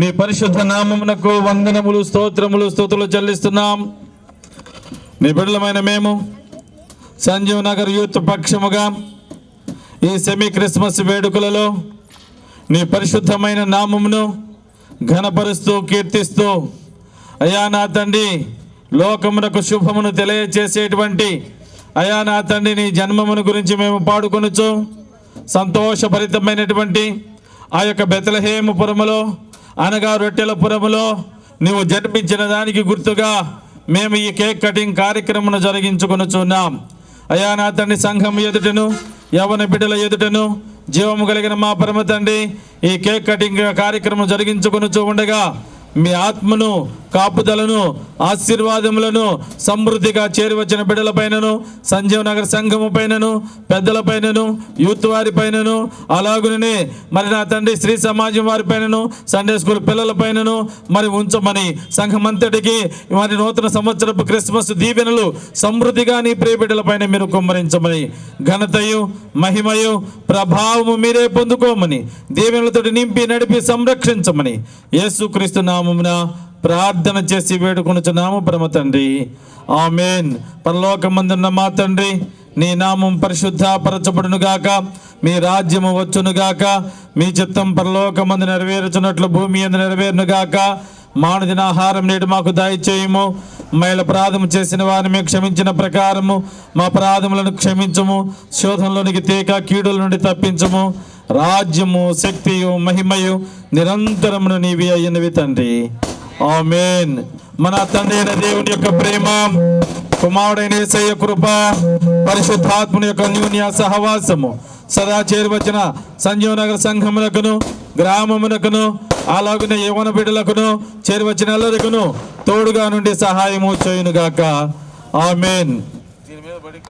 నీ పరిశుద్ధ నామమునకు వందనములు స్తోత్రములు స్తోతులు చెల్లిస్తున్నాం. నీ బిడ్డలమైన మేము సంజీవ్ నగర్ యూత్ పక్షముగా ఈ సెమీ క్రిస్మస్ వేడుకలలో నీ పరిశుద్ధమైన నామమును ఘనపరుస్తూ కీర్తిస్తూ అయా నా తండ్రి లోకమునకు శుభమును తెలియచేసేటువంటి అయా నా తండ్రి నీ జన్మమును గురించి మేము పాడుకొనుచు సంతోషభరితమైనటువంటి ఆ యొక్క బెతలహేము పురములో అనగా రొట్టెలపురములో నువ్వు జన్మించిన దానికి గుర్తుగా మేము ఈ కేక్ కటింగ్ కార్యక్రమం జరిగించుకొనుచున్నాం అయా నా తండ్రి సంఘం ఎదుటను యవన బిడ్డల ఎదుటను జీవము కలిగిన మా పరమ తండ్రి ఈ కేక్ కటింగ్ కార్యక్రమం జరిగించుకొనుచు ఉండగా మీ ఆత్మను కాపుదలను ఆశీర్వాదములను సమృద్ధిగా చేరువచ్చిన బిడ్డల పైనను సంజీవ్ నగర్ సంఘము పైనను పెద్దల పైనను యూత్ వారి పైనను అలాగునే మరి నా తండ్రి స్త్రీ సమాజం వారి పైనను సండే స్కూల్ పిల్లల పైనను మరి ఉంచమని సంఘం అంతటికి మరి నూతన సంవత్సరపు క్రిస్మస్ దీవెనలు సమృద్ధిగా నీ ప్రియ బిడ్డల పైన మీరు కుమ్మరించమని ఘనతయు మహిమయు ప్రభావము మీరే పొందుకోమని దీవెనలతో నింపి నడిపి సంరక్షించమని యేసుక్రీస్తు నామమున ప్రార్థన చేసి వేడుకొనుచున్నాము పరమ తండ్రి. ఆమెన్. పరలోకమందున్న మా తండ్రి నీ నామం పరిశుద్ధపరచబడును గాక మీ రాజ్యము వచ్చును గాక మీ చిత్తం పరలోకమందు నెరవేరుచున్నట్లు భూమి ఎందు నెరవేరును గాక మానదిన ఆహారం నేడు మాకు దయచేయము. మైల ప్రాధము చేసిన వారిని మేము క్షమించిన ప్రకారము మా ప్రాధములను క్షమించము. శోధంలోనికి తీక కీడుల నుండి తప్పించము. రాజ్యము శక్తియు మహిమయు నిరంతరమును నీవి అయినవి తండ్రి. ఆమెన్. మన తండ్రి అయిన దేవుని యొక్క ప్రేమ కుమారుడైన యేసయ్య కృప పరిశుద్ధాత్ముని యొక్క న్యూన్య సహవాసము సదా చేరువచ్చిన సంజీవ నగర సంఘములకును గ్రామమునకును అలాగనే యవన బిడ్డలకును చేరువచ్చిన ఎల్లరికును తోడుగా నుండి సహాయము చేయునుగాక. ఆమెన్.